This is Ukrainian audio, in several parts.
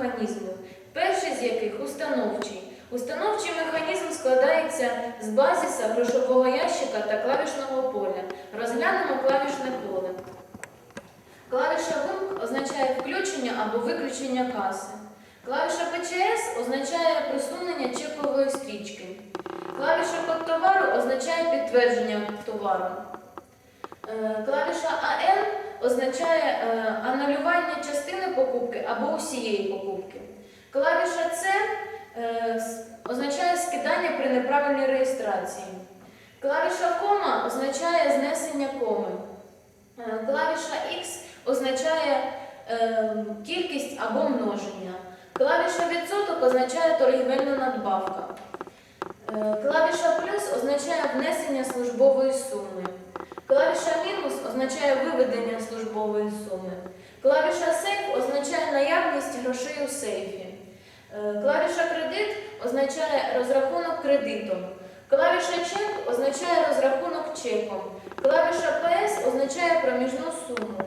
механізмів, перший з яких установчий. Установчий механізм складається з базіса, грошового ящика та клавішного поля. Розглянемо клавішне поле. Клавіша вимк означає включення або виключення каси. Клавіша ПЧС означає присунення чекової стрічки. Клавіша код товару означає підтвердження товару. Е, Клавіша АН означає е, анулювання частини покупки або усієї покупки. Клавіша С е, означає скидання при неправильній реєстрації. Клавіша кома означає знесення коми. Е, Клавіша X означає кількість або множення. Клавіша відсоток означає торгівельна надбавка. Клавіша плюс означає внесення службової суми. Клавіша мінус означає виведення службової суми. Клавіша сейф означає наявність грошей у сейфі. Е, Клавіша кредит означає розрахунок кредитом. Клавіша чек означає розрахунок чеком. Клавіша PS означає проміжну суму.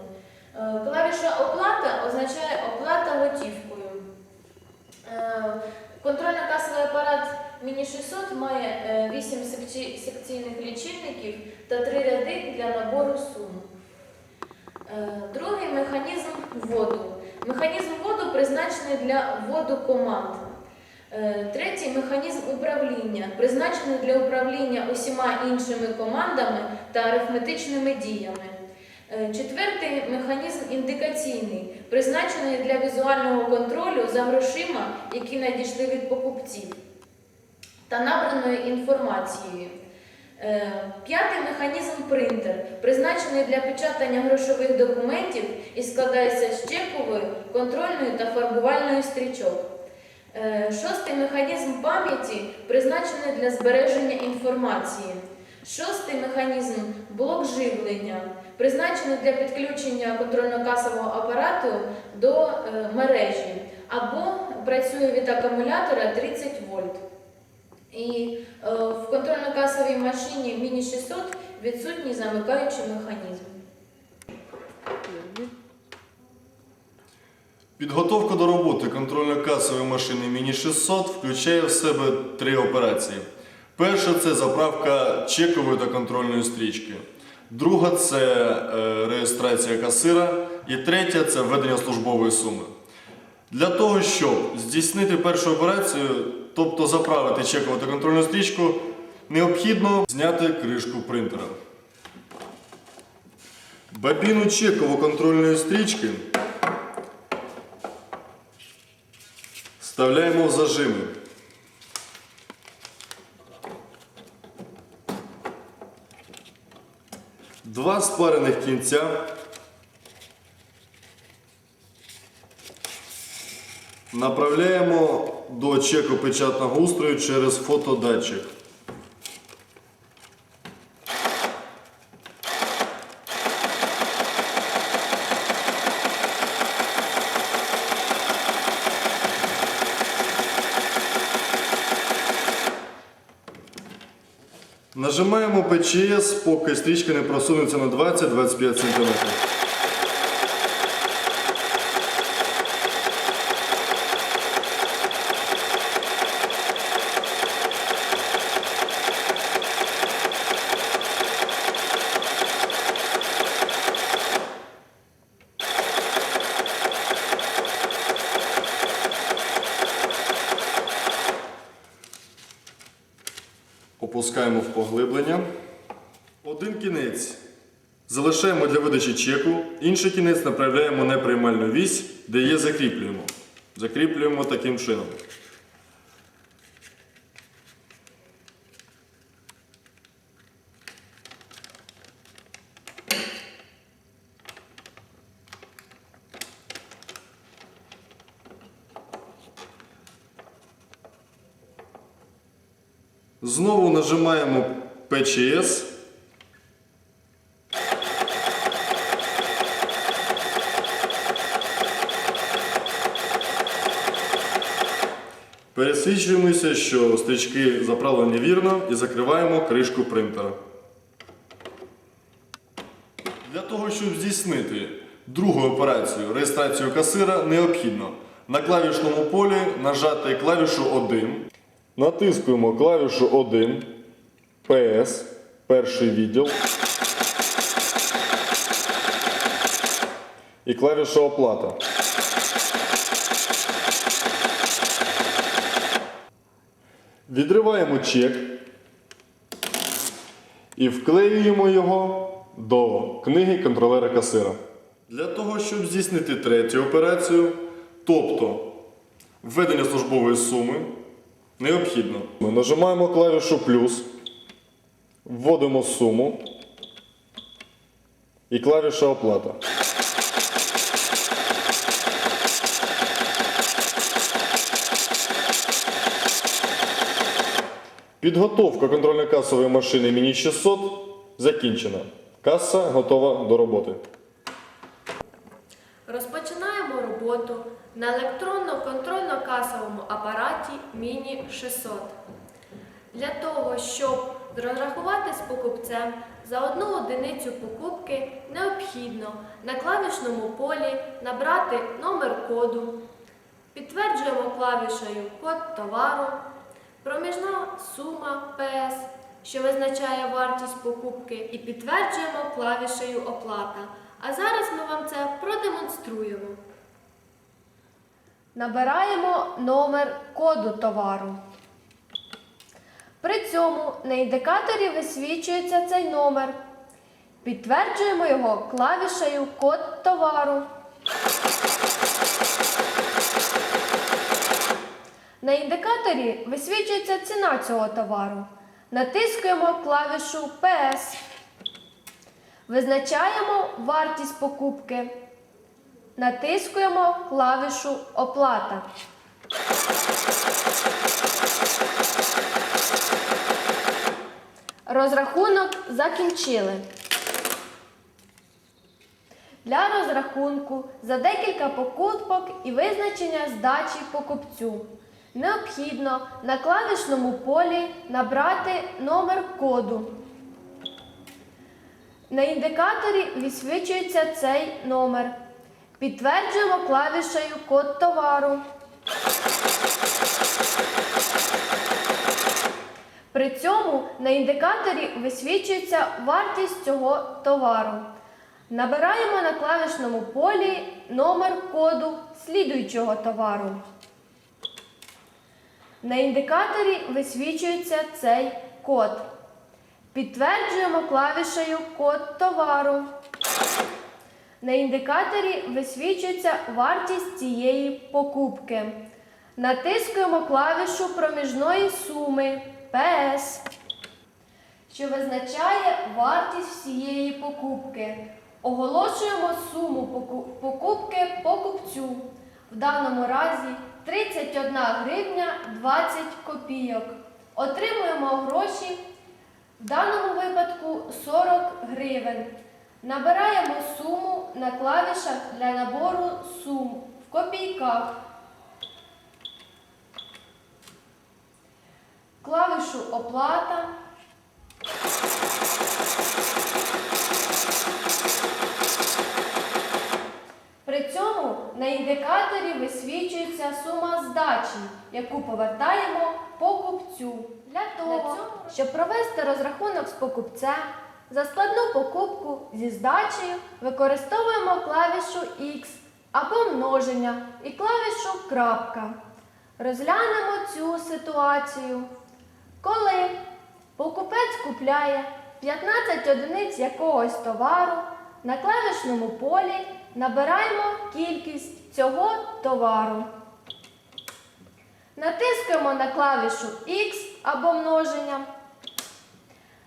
Е, Клавіша оплата означає оплата готівкою. Е, Контрольно-касовий апарат Міні 600 має 8 секційних лічильників та 3 ряди для набору сум. Е, Другий механізм вводу. Механізм вводу призначений для вводу команд. Е, Третій механізм управління, призначений для управління усіма іншими командами та арифметичними діями. Е, Четвертий механізм індикаційний, призначений для візуального контролю за грошима, які надійшли від покупців, та набраною інформацією. Е, П'ятий механізм принтер, призначений для печатання грошових документів і складається з чекової, контрольної та фарбувальної стрічок. Е, Шостий механізм пам'яті призначений для збереження інформації. Шостий механізм блок живлення, призначений для підключення контрольно-касового апарату до е, мережі або працює від акумулятора 30 вольт. І е, в контрольно-касовій машині Міні 600 відсутній замикаючий механізм. Підготовка до роботи контрольно-касової машини Міні 600 включає в себе три операції. Перша це заправка чекової та контрольної стрічки. Друга це е, реєстрація касира. І третя це введення службової суми. Для того, щоб здійснити першу операцію, тобто заправити чекову та контрольну стрічку, необхідно зняти кришку принтера. Бабіну чеково-контрольної стрічки Вставляємо в зажими. Два спарених кінця. Направляємо до чеку печатного устрою через фотодатчик. Нажимаємо ПЧС, поки стрічка не просунеться на 20-25 см. Опускаємо в поглиблення. Один кінець залишаємо для видачі чеку, інший кінець направляємо на приймальну вісь, де є закріплюємо. Закріплюємо таким чином. Знову нажимаємо ПЧС. Пересвідчуємося, що стрічки заправлені вірно і закриваємо кришку принтера. Для того, щоб здійснити другу операцію реєстрацію касира, необхідно на клавішному полі нажати клавішу 1. Натискуємо клавішу 1, PS, перший відділ. І клавіша оплата. Відриваємо чек і вклеюємо його до книги контролера касира. Для того, щоб здійснити третю операцію, тобто введення службової суми, необхідно. Ми нажимаємо клавішу плюс, вводимо суму і клавіша оплата. Підготовка контрольно-касової машини Міні 600 закінчена. Каса готова до роботи. Розпочинаємо роботу на електронно-контрольно-касовому апараті Міні 600. Для того, щоб розрахувати з покупцем за одну одиницю покупки, необхідно на клавішному полі набрати номер коду, підтверджуємо клавішею код товару, проміжна сума ПС, що визначає вартість покупки, і підтверджуємо клавішею оплата. А зараз ми вам це продемонструємо. Набираємо номер коду товару. При цьому на індикаторі висвічується цей номер. Підтверджуємо його клавішею код товару. На індикаторі висвічується ціна цього товару. Натискуємо клавішу PS. Визначаємо вартість покупки. Натискуємо клавішу Оплата. Розрахунок закінчили. Для розрахунку за декілька покупок і визначення здачі покупцю необхідно на клавішному полі набрати номер коду. На індикаторі висвічується цей номер. Підтверджуємо клавішею код товару. При цьому на індикаторі висвічується вартість цього товару. Набираємо на клавішному полі номер коду слідуючого товару. На індикаторі висвічується цей код. Підтверджуємо клавішею код товару. На індикаторі висвічується вартість цієї покупки. Натискуємо клавішу проміжної суми PS, що визначає вартість всієї покупки. Оголошуємо суму покупки покупцю. В даному разі 31 гривня 20 копійок. Отримуємо гроші в даному випадку 40 гривень. Набираємо суму на клавішах для набору сум в копійках. Клавішу оплата. При цьому на індикаторі висвічується сума здачі, яку повертаємо покупцю. Для того, щоб провести розрахунок з покупцем за складну покупку зі здачею, використовуємо клавішу X або множення і клавішу крапка. Розглянемо цю ситуацію. Коли покупець купляє 15 одиниць якогось товару, на клавішному полі набираємо кількість цього товару. Натискуємо на клавішу X або множення.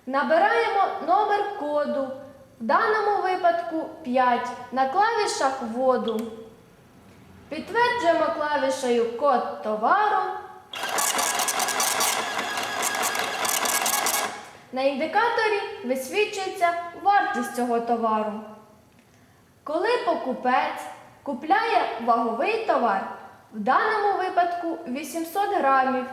Набираємо номер коду. В даному випадку 5 на клавішах вводу. Підтверджуємо клавішею код товару. На індикаторі висвічується вартість цього товару. Коли покупець купляє ваговий товар, в даному випадку 800 грамів,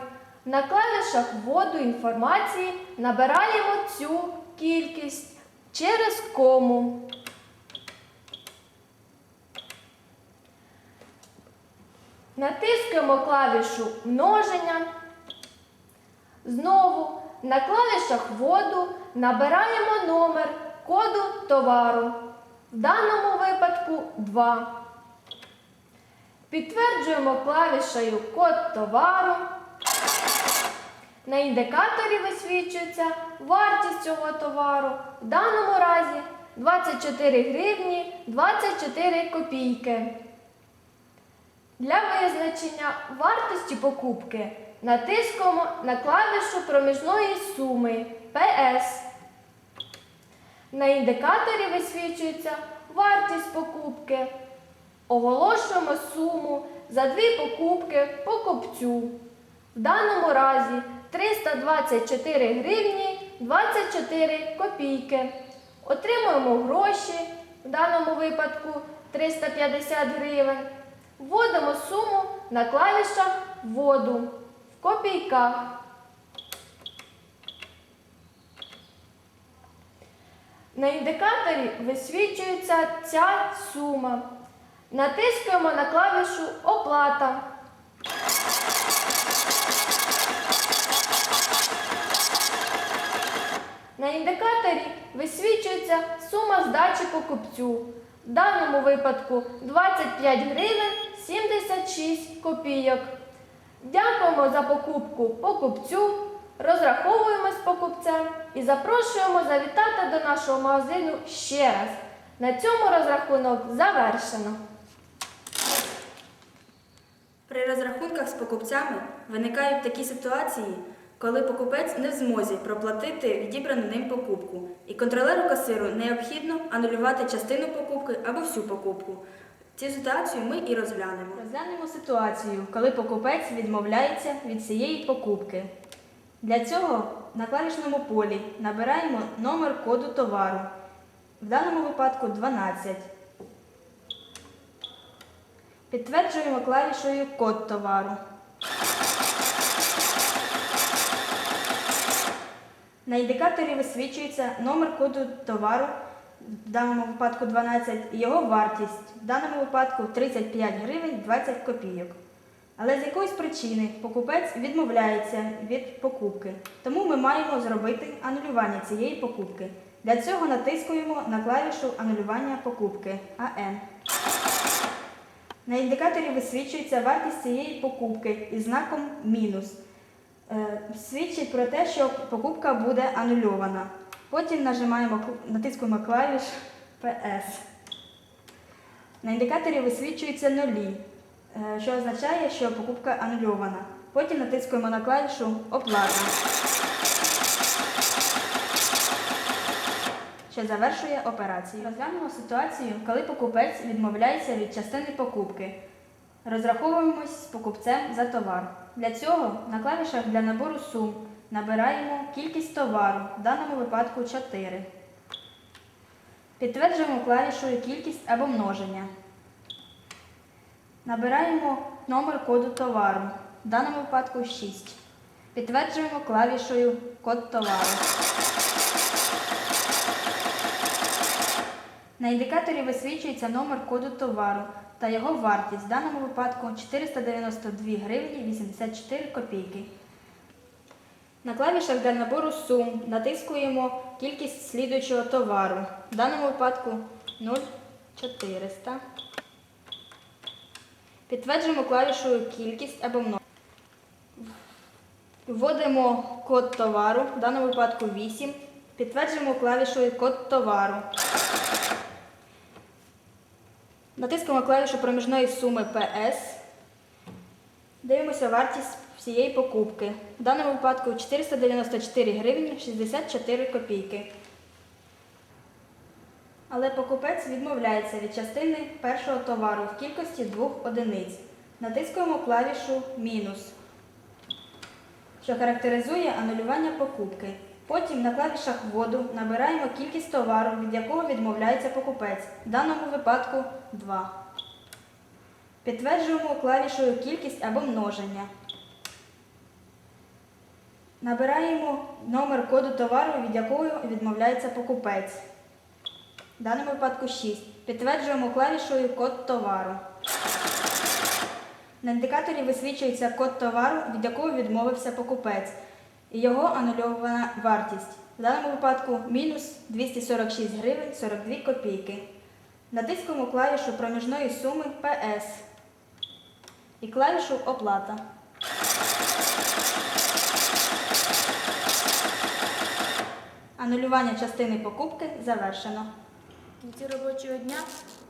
на клавішах вводу інформації набираємо цю кількість через кому. Натискаємо клавішу множення. Знову на клавішах вводу набираємо номер коду товару. В даному випадку 2. Підтверджуємо клавішею код товару. На індикаторі висвічується вартість цього товару. В даному разі 24 гривні 24 копійки. Для визначення вартості покупки натискаємо на клавішу проміжної суми PS. На індикаторі висвічується вартість покупки. Оголошуємо суму за дві покупки покупцю. В даному разі 324 гривні 24 копійки. Отримуємо гроші, в даному випадку 350 гривень. Вводимо суму на клавішах вводу в копійках. На індикаторі висвічується ця сума. Натискаємо на клавішу Оплата. На індикаторі висвічується сума здачі покупцю. В даному випадку 25 гривень 76 копійок. Дякуємо за покупку покупцю, розраховуємось з покупцем і запрошуємо завітати до нашого магазину ще раз. На цьому розрахунок завершено. При розрахунках з покупцями виникають такі ситуації, коли покупець не в змозі проплатити відібрану ним покупку, і контролеру касиру необхідно анулювати частину покупки або всю покупку. Цю ситуацію ми і розглянемо. Розглянемо ситуацію, коли покупець відмовляється від цієї покупки. Для цього на клавішному полі набираємо номер коду товару. В даному випадку 12. Підтверджуємо клавішою код товару. На індикаторі висвічується номер коду товару, в даному випадку 12, і його вартість, в даному випадку 35 гривень 20 копійок. Але з якоїсь причини покупець відмовляється від покупки, тому ми маємо зробити анулювання цієї покупки. Для цього натискуємо на клавішу анулювання покупки АН. На індикаторі висвічується вартість цієї покупки із знаком мінус. Е, Свідчить про те, що покупка буде анульована. Потім нажимаємо, натискуємо клавіш PS. На індикаторі висвічуються нулі, що означає, що покупка анульована. Потім натискуємо на клавішу Оплата, що завершує операцію. Розглянемо ситуацію, коли покупець відмовляється від частини покупки. Розраховуємось з покупцем за товар. Для цього на клавішах для набору сум набираємо кількість товару, в даному випадку 4. Підтверджуємо клавішою кількість або множення. Набираємо номер коду товару, в даному випадку 6. Підтверджуємо клавішою код товару. На індикаторі висвічується номер коду товару та його вартість, в даному випадку 492 гривні 84 копійки. На клавішах для набору сум натискуємо кількість слідуючого товару. В даному випадку 0,400. Підтверджуємо клавішою кількість або множення. Вводимо код товару, в даному випадку 8. Підтверджуємо клавішою код товару. Натискаємо клавішу проміжної суми PS. Дивимося вартість всієї покупки. В даному випадку 494 гривні 64 копійки. Але покупець відмовляється від частини першого товару в кількості двох одиниць. Натискуємо клавішу мінус, що характеризує анулювання покупки. Потім на клавішах вводу набираємо кількість товару, від якого відмовляється покупець. В даному випадку 2. Підтверджуємо клавішою кількість або множення. Набираємо номер коду товару, від якого відмовляється покупець. В даному випадку 6. Підтверджуємо клавішою код товару. На індикаторі висвічується код товару, від якого відмовився покупець, і його анульована вартість. В даному випадку мінус 246 гривень 42 копійки. Натискуємо клавішу проміжної суми PS і клавішу Оплата. Анулювання частини покупки завершено. В кінці робочого дня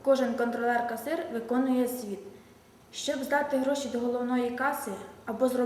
кожен контролер-касир виконує звіт. Щоб здати гроші до головної каси або зробити